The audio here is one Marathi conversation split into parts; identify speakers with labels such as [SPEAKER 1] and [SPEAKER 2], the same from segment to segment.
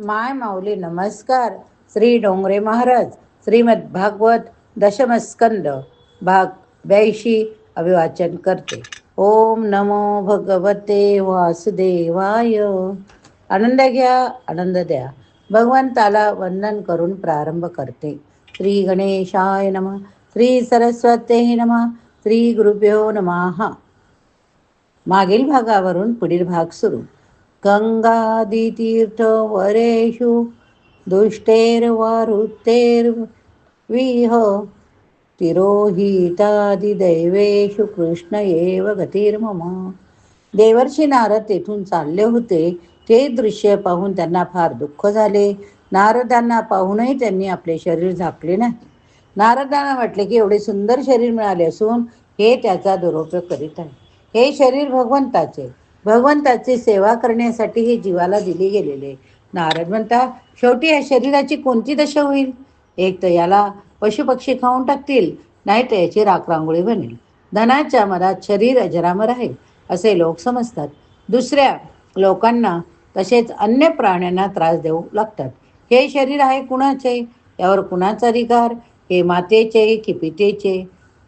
[SPEAKER 1] माय माऊली नमस्कार. श्री डोंगरे महाराज श्रीमद भागवत दशमस्कंद भाग ब्याऐंशी अभिवाचन करते. ओम नमो भगवते वासुदेवाय. आनंद घ्या आनंद द्या. भगवंताला वंदन करून प्रारंभ करते. श्री गणेशाय नम श्री सरस्वते नम श्री गुरुभ्यो नमः. मागील भागावरून पुढील भाग सुरू. गङ्गादितीर्थवरेषु दुष्टेर्वारुतेर्विह तिरोहितादिदैवेषु कृष्ण एव गतिर्मम। देवर्षी नारद तेथून चालले होते. ते दृश्य पाहून त्यांना फार दुःख झाले. नारदांना पाहूनही त्यांनी आपले शरीर झाकले नाही. नारदांना वाटले की एवढे सुंदर शरीर मिळाले असून हे त्याचा दुरुपयोग करीत आहे. हे शरीर भगवंताचे भगवंताची सेवा करण्यासाठी हे जीवाला दिले गेलेले नारद म्हणता शेवटी या शरीराची कोणती दशा होईल? एक तर याला पशुपक्षी खाऊन टाकतील नाही तर याची राखरांगोळी बनेल. धनाच्या मरात शरीर अजरामर आहे असे लोक समजतात. दुसऱ्या लोकांना तसेच अन्य प्राण्यांना त्रास देऊ लागतात. हे शरीर आहे कुणाचे? यावर कुणाचा अधिकार? हे मातेचे की पितेचे?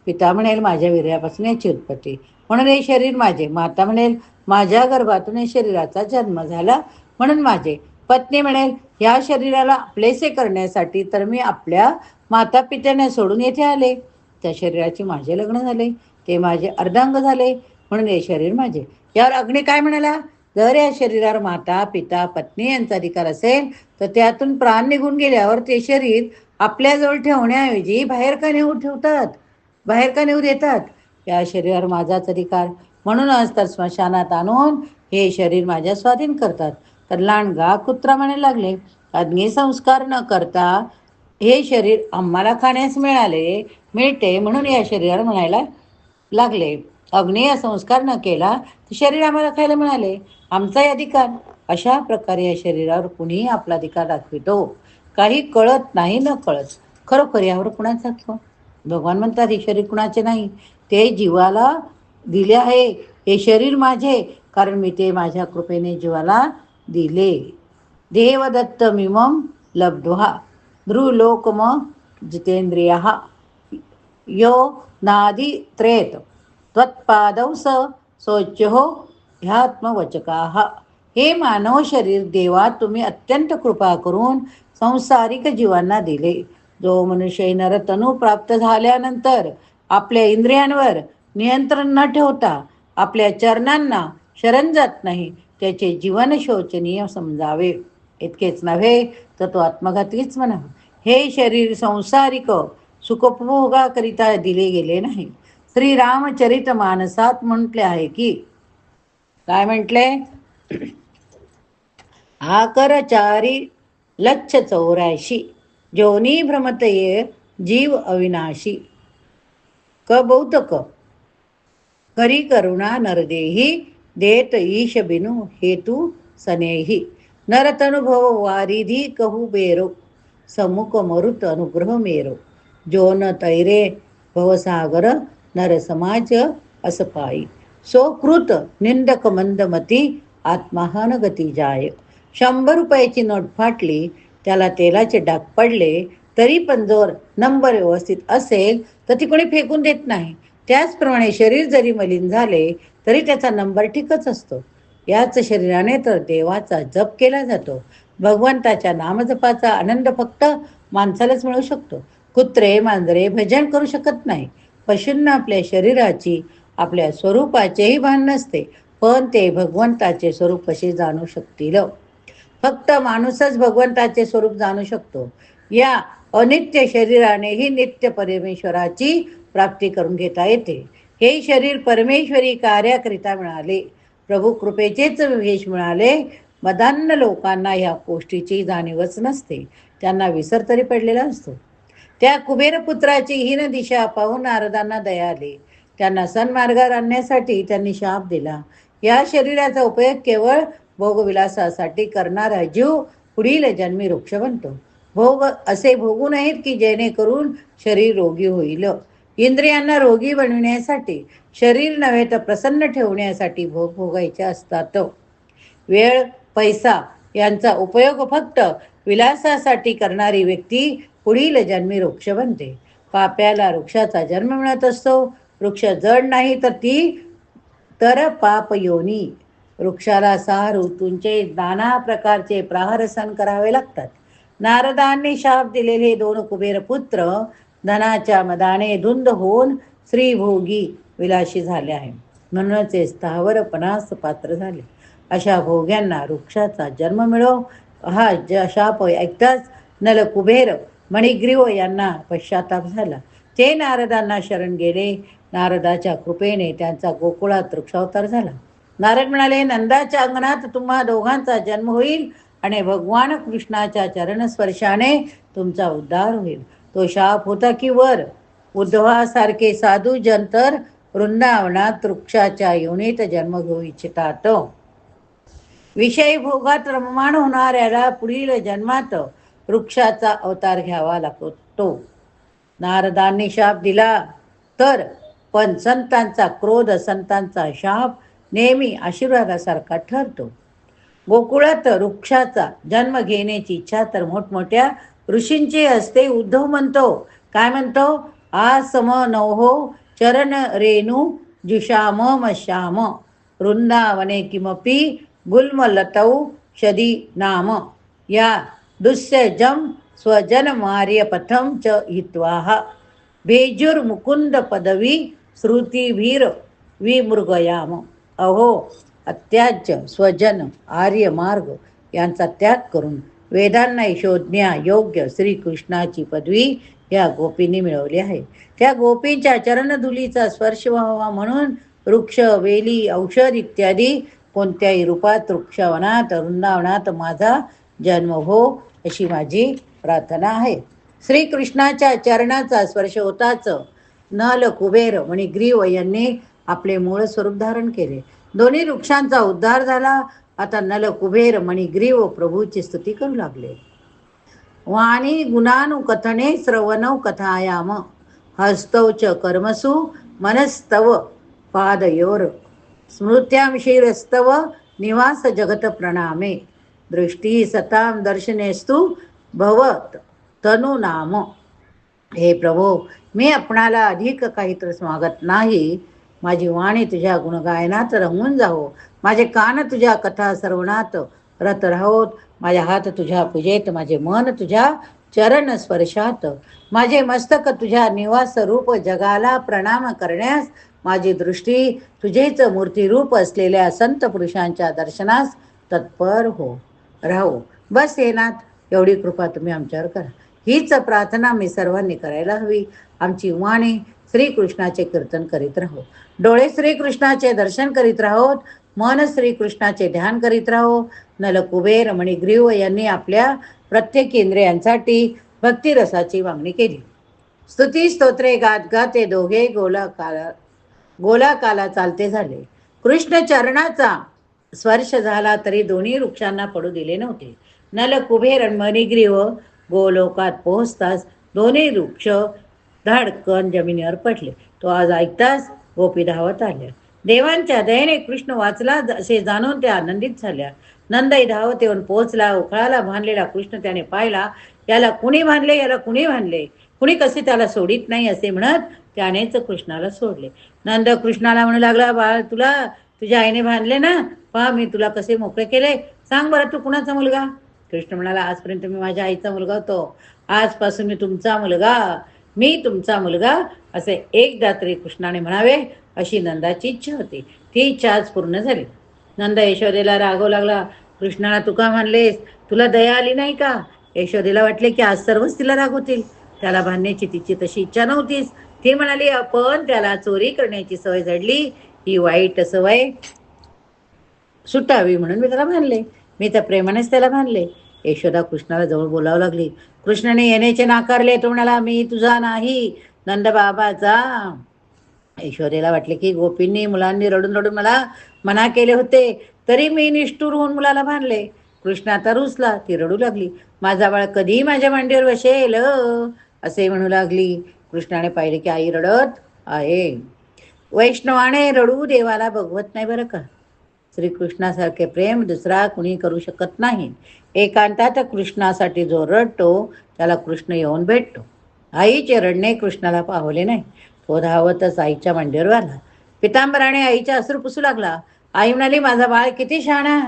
[SPEAKER 1] पिता म्हणेल माझ्या वीर्यापासून याची उत्पत्ती. म्हणून हे शरीर माझे. माता म्हणेल माझ्या गर्भातून शरीराचा जन्म झाला म्हणून माझे पत्नी म्हणेल या शरीराला आपलेसे करण्यासाठी तर मी आपल्या माता पित्यांना सोडून येथे आले. त्या शरीराचे माझे लग्न झाले ते माझे अर्धांग झाले. म्हणून हे शरीर माझे. यावर अग्नी काय म्हणाला? जर या शरीरावर माता पिता पत्नी यांचा अधिकार असेल तर त्यातून प्राण निघून गेल्यावर ते शरीर आपल्याजवळ ठेवण्याऐवजी बाहेर का नेऊ ठेवतात? बाहेर का नेऊ देतात? या शरीरावर माझाच अधिकार. म्हणूनच तर स्मशानात आणून हे शरीर माझ्या स्वाधीन करतात. तर लांडगा कुत्रा म्हणायला लागले अग्निसंस्कार न करता हे शरीर आम्हाला खाण्यास मिळाले मिळते म्हणून या शरीरावर म्हणायला लागले. अग्नेय संस्कार न केला तर शरीर आम्हाला खायला मिळाले. आमचाही अधिकार. अशा प्रकारे या शरीरावर कुणीही आपला अधिकार दाखवितो. काही कळत नाही न कळत. खरोखर यावर कुणाचा भगवान म्हणतात हे शरीर कुणाचे नाही. ते जीवाला दिले आहे. हे शरीर माझे कारण मी ते माझ्या कृपेने जीवाला दिले. देवदत्त मिमम लब्ध्वा ध्रुलोकम जितेंद्रिय यो नादी त्रेत त्वत्पादौ स शोच्यो ह्यात्मवचका. हे मानव शरीर देवा तुम्ही अत्यंत कृपा करून संसारिक जीवांना दिले. जो मनुष्य नरतनू प्राप्त झाल्यानंतर आपल्या इंद्रियांवर नियंत्रण न ठेवता आपल्या चरणांना शरण जात नाही त्याचे जीवन शोचनीय समजावे. इतकेच नव्हे तर तो आत्मघातीच म्हणा हे शरीर संसारिक सुखोपभोगाकरिता दिले गेले नाही. श्रीरामचरित मानसात म्हटले आहे की काय म्हटले? आकरचारी लच्छ चौऱ्याशी जोनी भ्रमतये जीव अविनाशी. क बौतक करी करुणा नरदेही देत ईश बिनु हेतू सनेही. नरतनुभव वारिधी कहू बेरो समुख मरुत अनुग्रह मेरो. जोन तैरे भवसागर नर समाज असपाई सोकृत निंदक मंदमती आत्महान गती जाय. शंभर रुपयाची नोट फाटली त्याला तेलाचे डाग पडले तरी पण जर नंबर व्यवस्थित असेल तर ती कोणी फेकून देत नाही. त्याचप्रमाणे शरीर जरी मलिन झाले तरी त्याचा नंबर ठीकच असतो. याच शरीराने तर देवाचा जप केला जातो. भगवंताच्या नामजपाचा आनंद फक्त माणसालाच मिळू शकतो. कुत्रे मांजरे भजन करू शकत नाही. पशूंना आपल्या शरीराची आपल्या स्वरूपाचेही भान नसते पण ते भगवंताचे स्वरूप कसे जाणू शकतील? फक्त माणूसच भगवंताचे स्वरूप जाणू शकतो. या अनित्य शरीरानेही नित्य परमेश्वराची प्राप्ती करून घेता येते. हे शरीर परमेश्वरी कार्याकरिता मिळाले. प्रभू कृपेचेच वेश मिळाले. मदान्न लोकांना ह्या गोष्टीची जाणीवच नसते. त्यांना विसर तरी पडलेला असतो. त्या कुबेरपुत्राची हीन दिशा पाहून नारदांना दया आली. त्यांना सन्मार्गावर आणण्यासाठी त्यांनी शाप दिला. या शरीराचा उपयोग केवळ भोगविलासासाठी करणारा जीव पुढील जन्मी वृक्ष बनतो. भोग असे भोगू नयेत की जेणेकरून शरीर रोगी होईल. इंद्रियांना रोगी बनविण्यासाठी शरीर नव्हे तर प्रसन्न ठेवण्यासाठी भोग भोगायचे असतात. वेळ पैसा यांचा उपयोग फक्त विलासासाठी करणारी व्यक्ती पुढील जन्मी वृक्ष बनते. पाप्याला वृक्षाचा जन्म मिळत असतो. वृक्ष जड नाही तर ती तर पाप योनी. वृक्षाला सहा ऋतूंचे नाना प्रकारचे प्रहार सहन करावे लागतात. नारदांनी शाप दिलेले दोन कुबेर पुत्र धनाच्या मदाने धुंद होऊन श्रीभोगी विलाशी झाले आहे. म्हणूनच हे स्थावरपणास पात्र झाले. अशा भोग्यांना वृक्षाचा जन्म मिळो. हा ज शाप ऐकताच नल कुबेर मणिग्रीव यांना पश्चाताप झाला. ते नारदांना शरण गेले. नारदाच्या कृपेने त्यांचा गोकुळात वृक्षावतार झाला. नारद म्हणाले नंदाच्या अंगणात तुम्हा दोघांचा जन्म होईल आणि भगवान कृष्णाच्या चरणस्पर्शाने तुमचा उद्धार होईल. तो शाप होता की वर. उद्धवासारखे साधू जंतर वृंदावनात वृक्षाच्या योनीत जन्म घेऊ इच्छितात. विषयी भोगात रममाण होणाऱ्याला पुढील जन्मात वृक्षाचा अवतार घ्यावा लागतो. नारदांनी शाप दिला तर पण संतांचा क्रोध संतांचा शाप नेहमी आशीर्वादासारखा ठरतो. गोकुळात वृक्षाचा जन्म घेण्याची इच्छा तर मोठमोठ्या ऋषींचे असते उद्धव म्हणतो. काय म्हणतो? आ सम नवहो चरण रेणू जुषाम मश्याम. वृंदावने किमपि गुल्मलतौ शदी नाम. या दुस्सजम स्वजन मार्यपथम च हित्वाः. भेजुर्मुकुंद पदवी श्रुतीभीर विमृगयाम. अहो अत्याज्य स्वजन आर्य मार्ग यांचा त्याग करून वेदांना शोधण्या योग्य श्रीकृष्णाची पदवी या गोपींनी मिळवली आहे. त्या गोपींच्या चरणधुलीचा स्पर्श व्हावा म्हणून वृक्ष वेली औषध इत्यादी कोणत्याही रूपात वृक्षवनात वृंदावनात माझा जन्म हो अशी माझी प्रार्थना आहे. श्रीकृष्णाच्या चरणाचा स्पर्श होताच नल कुबेर मणिग्रीव यांनी आपले मूळ स्वरूप धारण केले. दोन्ही वृक्षांचा उद्धार झाला. आता नल कुबेर मणिग्रीव प्रभूची स्तुती करू लागले. वाणी गुणानुकथने श्रवणौ कथायाम हस्तौ च कर्मसु मनस्तव पादयोर। स्मृत्यां शिरस्तव निवास जगत प्रणामे। दृष्टी सतां दर्शनेस्तु भवत तनु नाम। हे प्रभो मी आपणाला अधिक काही तर नाही माझी वाणी तुझ्या गुणगायनात रंगून जावो. माझे कान तुझ्या कथा सर्वणात रत राहोत. माझ्या हात तुझ्या पूजेत माझे मन तुझ्या चरण स्पर्शात. माझे मस्तक तुझ्या निवास रूप जगाला प्रणाम करण्यास माझी दृष्टी तुझेच मूर्तिरूप असलेल्या संत पुरुषांच्या दर्शनास तत्पर हो राहो. बस येनात एवढी कृपा तुम्ही आमच्यावर करा. हीच प्रार्थना मी सर्वांनी करायला हवी. आमची वाणी श्रीकृष्णाचे कीर्तन करीत राहो. डोळे श्रीकृष्णाचे दर्शन करीत राहोत मन श्रीकृष्णाचे ध्यान करीत राहो नल कुबेर मणिग्रीव यांनी आपल्या प्रत्येक इंद्रियांसाठी भक्तिरसाची मागणी केली. स्तुती स्तोत्रे गात गाते दोघे गोला काला गोला काला चालते झाले. कृष्ण चरणाचा स्पर्श झाला तरी दोन्ही वृक्षांना पडू दिले नव्हते. नल कुबेर आणि मणिग्रीव गोलोकात पोहोचताच दोन्ही वृक्ष धाडकन जमिनीवर पडले. तो आज ऐकताच गोपी धावत आल्या. देवांच्या दयेने कृष्ण वाचला असे जाणून त्या आनंदित झाल्या. नंदाई धावत येऊन पोहोचला उखळाला बांधलेला कृष्ण त्याने पाहिला याला कुणी बांधले याला कुणी बांधले? कुणी कसे त्याला सोडित नाही असे म्हणत त्यानेच कृष्णाला सोडले. नंद कृष्णाला म्हणू लागला बाळ तुला तुझ्या आईने बांधले ना? पहा मी तुला कसे मोकळे केले. सांग बरं तू कुणाचा मुलगा? कृष्ण म्हणाला आजपर्यंत मी माझ्या आईचा मुलगा होतो. आजपासून मी तुमचा मुलगा. मी तुमचा मुलगा असे एकदा तरी कृष्णाने म्हणावे अशी नंदाची इच्छा होती. ती इच्छा आज पूर्ण झाली. नंदा यशोदेला रागव लागला. कृष्णाला तुका म्हणलेस तुला दया आली नाही का? यशोदेला वाटले की आज सर्वच तिला रागवतील त्याला बांधण्याची तिची तशी इच्छा नव्हतीच. ती म्हणाली आपण त्याला चोरी करण्याची सवय जडली. ही वाईट सवय सुटावी म्हणून मी त्याला बांधले मी त्या प्रेमानेच त्याला बांधले यशोदा कृष्णाला जवळ बोलावं लागली. कृष्णाने येण्याचे नाकारले तो म्हणाला मी तुझा नाही नंदबाबाचा. यशोदेला वाटले की गोपींनी मुलांनी रडून रडून मला मना केले होते तरी मी निष्ठूर होऊन मुलाला बांधले कृष्ण आता रुसला ती रडू लागली. माझा बाळ कधी माझ्या मांडीवर बसेल असे म्हणू लागली. कृष्णाने पाहिले की आई रडत आहे. वैष्णवाने रडू देवाला बघवत नाही बरं का? श्रीकृष्णासारखे प्रेम दुसरा कुणी करू शकत नाही. एकांतात कृष्णासाठी जो रडतो त्याला कृष्ण येऊन भेटतो. आईचे रडणे कृष्णाला पाहवले नाही. तो धावतच आईच्या मांडीवर आला. पितांबराने आईच्या अश्रू पुसू लागला. आई म्हणाली माझा बाळ किती शहाणा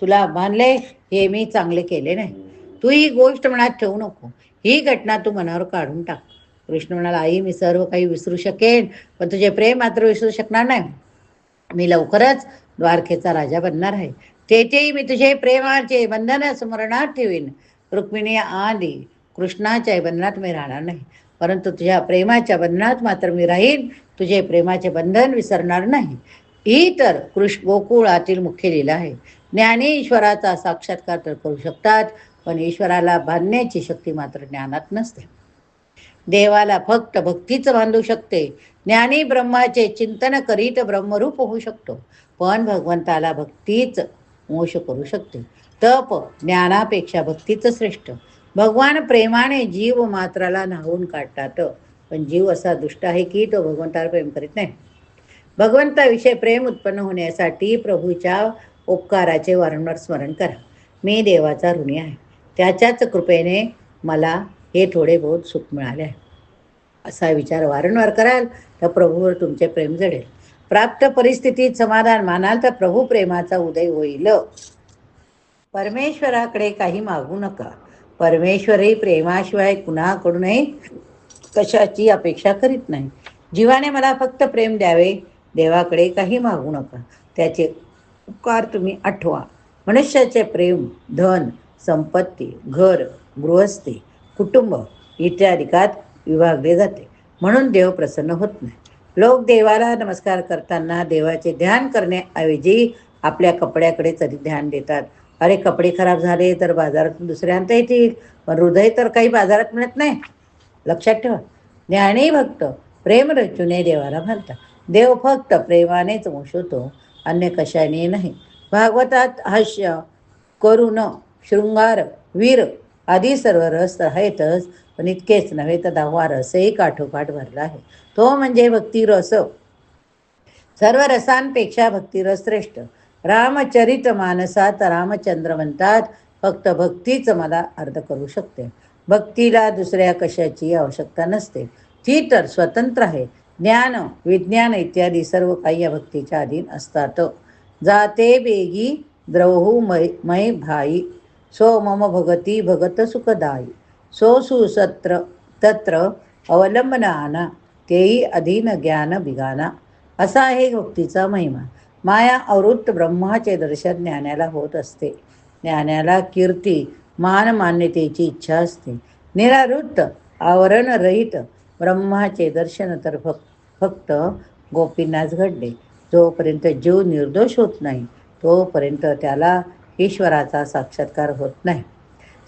[SPEAKER 1] तुला मानले हे मी चांगले केले नाही. तू ही गोष्ट मनात ठेवू नको. ही घटना तू मनावर काढून टाक. कृष्ण म्हणाला आई मी सर्व काही विसरू शकेन पण तुझे प्रेम मात्र विसरू शकणार नाही. मी लवकरच द्वारकेचा राजा बनणार आहे. तेथेही मी तुझे प्रेमाचे बंधन स्मरणात ठेवीन. रुक्मिणी आली. कृष्णाच्या बंधनात मी राहणार नाही. परंतु तुझ्या प्रेमाच्या बंधनात मात्र मी राहीन. तुझे प्रेमाचे बंधन विसरणार नाही. ही तर कृष्ण गोकुळातील मुख्य लीला आहे. ज्ञानी ईश्वराचा साक्षात्कार तर करू शकतात पण ईश्वराला बांधण्याची शक्ती मात्र ज्ञानात नसते. देवाला फक्त भक्तीच बांधू शकते. ज्ञानी ब्रह्माचे चिंतन करीत ब्रह्मरूप होऊ शकतो. पण भगवंताला भक्तीच मोश करू शकते. तप ज्ञानापेक्षा भक्तीच श्रेष्ठ. भगवान प्रेमाने जीव मात्राला न्हावून काढतात. पण जीव असा दुष्ट आहे की तो भगवंताला प्रेम करीत नाही. भगवंताविषयी प्रेम उत्पन्न होण्यासाठी प्रभूच्या उपकाराचे वारंवार स्मरण करा. मी देवाचा ऋणी आहे. त्याच्याच कृपेने मला हे थोडे बहुत सुख मिळाले आहे. असा विचार वारंवार कराल तर प्रभूवर तुमचे प्रेम जडेल. प्राप्त परिस्थितीत समाधान मानाल तर प्रभू प्रेमाचा उदय होईल. परमेश्वराकडे काही मागू नका. परमेश्वरही प्रेमाशिवाय कुणाकडूनही कशाची अपेक्षा करीत नाही. जीवाने मला फक्त प्रेम द्यावे देवाकडे काही मागू नका. त्याचे उपकार तुम्ही आठवा. मनुष्याचे प्रेम धन संपत्ती घर गृहस्थी कुटुंब इत्यादिकात विभागले जाते. म्हणून देव प्रसन्न होत नाही. लोक देवाला नमस्कार करताना देवाचे ध्यान करण्याऐवजी आपल्या कपड्याकडे तरी ध्यान देतात. अरे कपडे खराब झाले तर बाजारातून दुसऱ्यांत येतील. पण हृदय तर काही बाजारात मिळत नाही. लक्षात ठेवा. ज्ञानी भक्त प्रेम रचूने देवाला म्हणतात देव फक्त प्रेमानेच होतो अन्य कशाने नाही. भागवतात हास्य करुण शृंगार वीर आधी सर्व रस आहेतच पण इतकेच नव्हे तर दहावा रसही काठोकाठ भरला आहे. तो म्हणजे भक्तिरस सर्व रसांपेक्षा भक्तिरस श्रेष्ठ. रामचरित मानसात रामचंद्र म्हणतात फक्त भक्तीच मला अर्ध करू शकते. भक्तीला दुसऱ्या कशाची आवश्यकता नसते. ती तर स्वतंत्र आहे. ज्ञान विज्ञान इत्यादी सर्व काही या भक्तीच्या अधीन असतात. जाते बेगी द्रौहू मै मै भाई. सो मम भगती भगत सुखदायी। सो सुसत्र तत्र अवलंबनाना तेही अधीन ज्ञान बिगाना असा आहे भक्तीचा महिमा। माया अवृत्त ब्रह्माचे दर्शन ज्ञानाला होत असते। ज्ञानाला कीर्ती मान मान्यतेची इच्छा असते। निरावृत्त आवरणरहित ब्रह्माचे दर्शन तर फक्त फक्त गोपींनाच घडले। जोपर्यंत जीव निर्दोष होत नाही तोपर्यंत त्याला ईश्वराचा साक्षात्कार होत नाही.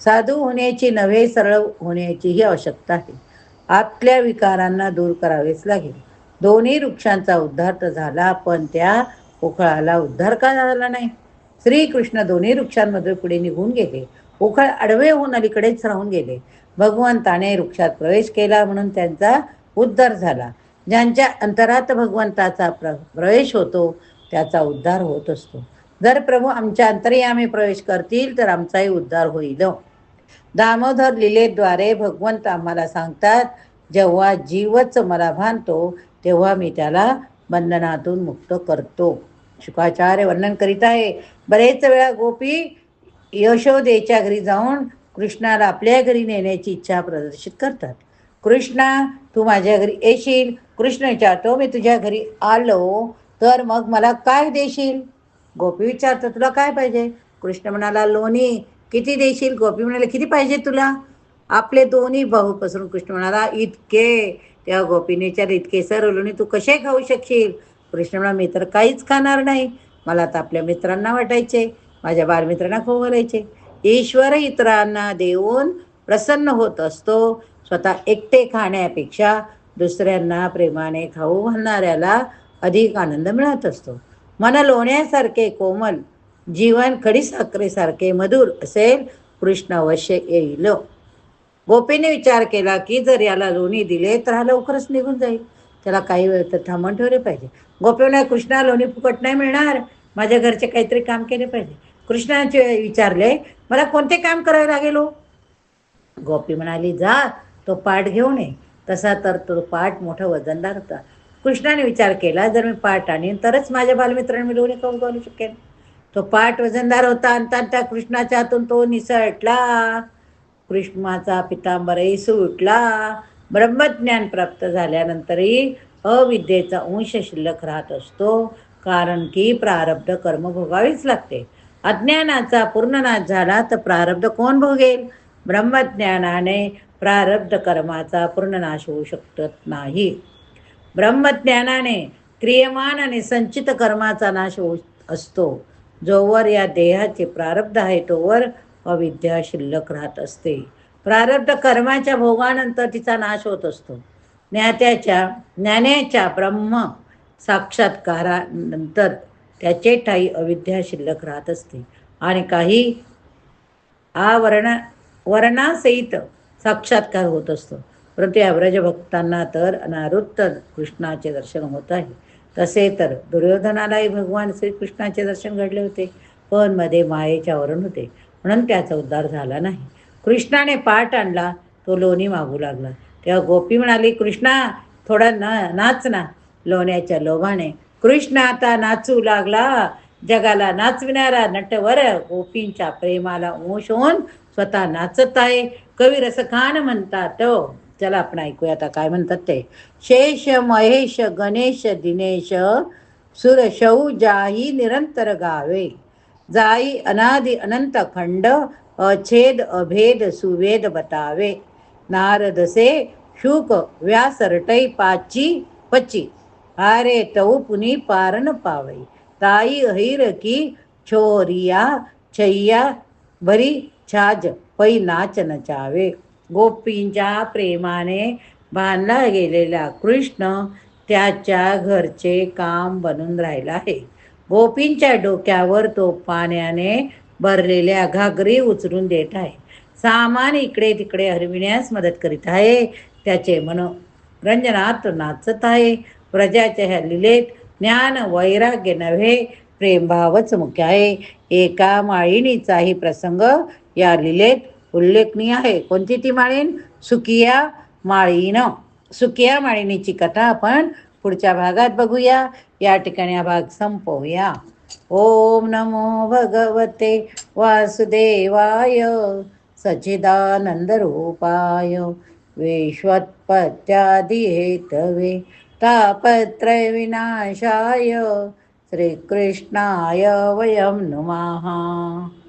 [SPEAKER 1] साधू होण्याची नव्हे सरळ होण्याचीही आवश्यकता आहे. आपल्या विकारांना दूर करावेच लागेल. दोन्ही वृक्षांचा उद्धार तर झाला पण त्या उखळाला उद्धार का झाला नाही? श्रीकृष्ण दोन्ही वृक्षांमध्ये पुढे निघून गेले. उखळ आडवे होऊन अलीकडेच राहून गेले. भगवंताने वृक्षात प्रवेश केला म्हणून त्यांचा उद्धार झाला. ज्यांच्या अंतरात भगवंताचा प्र प्रवेश होतो त्याचा उद्धार होत असतो. जर प्रभू आमच्या अंतर्यामी प्रवेश करतील तर आमचाही उद्धार होईल. दामोदर लिलेद्वारे भगवंत आम्हाला सांगतात जेव्हा जीवच मला भानतो तेव्हा मी त्याला बंधनातून मुक्त करतो. शुकाचार्य वर्णन करीत आहे बरेच वेळा गोपी यशोदेच्या घरी जाऊन कृष्णाला आपल्या घरी नेण्याची इच्छा प्रदर्शित करतात. कृष्णा तू माझ्या घरी येशील? कृष्ण विचारतो मी तुझ्या घरी आलो तर मग मला काय देशील? गोपी विचारतो तुला काय पाहिजे? कृष्ण म्हणाला लोणी किती देशील? गोपी म्हणाले किती पाहिजे तुला? आपले दोन्ही भाऊ पसरून कृष्ण म्हणाला इतके. तेव्हा गोपीने विचारले इतके सर लोणी तू कसे खाऊ शकशील? कृष्ण म्हणा मी तर काहीच खाणार नाही. मला तर आपल्या मित्रांना वाटायचे. माझ्या बालमित्रांना खाऊ घालायचे. ईश्वर इतरांना देऊन प्रसन्न होत असतो. स्वतः एकटे खाण्यापेक्षा दुसऱ्यांना प्रेमाने खाऊ घालणाऱ्याला अधिक आनंद मिळत असतो. मन लोण्यासारखे कोमल जीवन खडीसाखरेसारखे मधुर असेल कृष्ण अवश्य येईल. गोपीने विचार केला की जर याला लोणी दिले तर हा लवकरच निघून जाईल. त्याला काही वेळ तर थांबून ठेवले पाहिजे. गोपीने कृष्णा लोणी फुकट नाही मिळणार. माझ्या घरचे काहीतरी काम केले पाहिजे. कृष्णाचे विचारले मला कोणते काम करावे लागेल हो? गोपी म्हणाली जा तो पाठ घेऊन ये. तसा तर तो पाठ मोठा वजनदार होता. कृष्णाने विचार केला जर मी पाठ आणीन तरच माझ्या बालमित्रांनी मी लोणी खाऊन घालू शकेन. तो पाठ वजनदार होता आणि त्या कृष्णाच्या हातून तो निसटला. कृष्णाचा पितांबरही सुटला. ब्रह्मज्ञान प्राप्त झाल्यानंतरही अविद्येचा अंश शिल्लक राहत असतो कारण की प्रारब्ध कर्म भोगावीच लागते. अज्ञानाचा पूर्ण नाश झाला तर प्रारब्ध कोण भोगेल? ब्रह्मज्ञानाने प्रारब्ध कर्माचा पूर्ण नाश होऊ शकत नाही. ब्रह्मज्ञानाने क्रियमान आणि संचित कर्माचा नाश होऊ असतो. जोवर या देहाचे प्रारब्ध आहे तोवर अविद्या शिल्लक राहत असते. प्रारब्ध कर्माच्या भोगानंतर तिचा नाश होत असतो. ज्ञात्याच्या ज्ञानेच्या ब्रह्म साक्षात्कारानंतर त्याचे ठाई अविद्या शिल्लक राहत असते. आणि काही आवरण वर्णासहित साक्षात्कार होत असतो. परंतु या व्रजभक्तांना तर अनारुत्तर कृष्णाचे दर्शन होत आहे. तसे तर दुर्योधनालाही भगवान श्रीकृष्णाचे दर्शन घडले होते पण मध्ये मायेच्या वरण होते. म्हणून त्याचा उद्धार झाला नाही. कृष्णाने पाठ आणला तो लोणी मागू लागला. तेव्हा गोपी म्हणाली कृष्णा थोडा ना नाच ना. लोण्याच्या लोभाने कृष्ण आता नाचू लागला. जगाला नाचविणारा नटवर गोपींच्या प्रेमाला ओश होऊन स्वतः नाचत आहे. कवी रसखान म्हणतात हो. चला आपण ऐकूया आता काय म्हणतात ते. शेष महेश गणेश दिनेश सुरशौ जाही निरंतर गावे. जाई अनादि अनंत खंड अछेद अभेद सुवेद बतावे. नारदसे शुक व्यासरटई पाची पची। हारे तऊ पुनी पारण पावई ताई अहिर की छोरिया छैया भरी छाज पै नाच नचावे। गोपींच्या प्रेमाने बांधला गेलेला कृष्ण त्याच्या घरचे काम बनून राहिला आहे. गोपींच्या डोक्यावर तो पाण्याने भरलेल्या घागरी उचलून देत आहे. सामान इकडे तिकडे हरविण्यास मदत करीत आहे. त्याचे मनोरंजनात नाचत आहे. प्रजाच्या ह्या लिलेत ज्ञान वैराग्य नव्हे प्रेमभावच मुख्य आहे. एका माळिणीचाही प्रसंग या लिलेत उल्लेखनीय आहे. कोणती ती माळीण? सुकिया माळीन सुकिया माळिणीची कथा आपण पुढच्या भागात बघूया. या ठिकाणी हा भाग संपवूया. ओम नमो भगवते वासुदेवाय सच्चिदानंदरूपाय विश्वत्पत्यादिहेतवे तापत्रयविनाशाय. श्रीकृष्णाय वयं नुमः.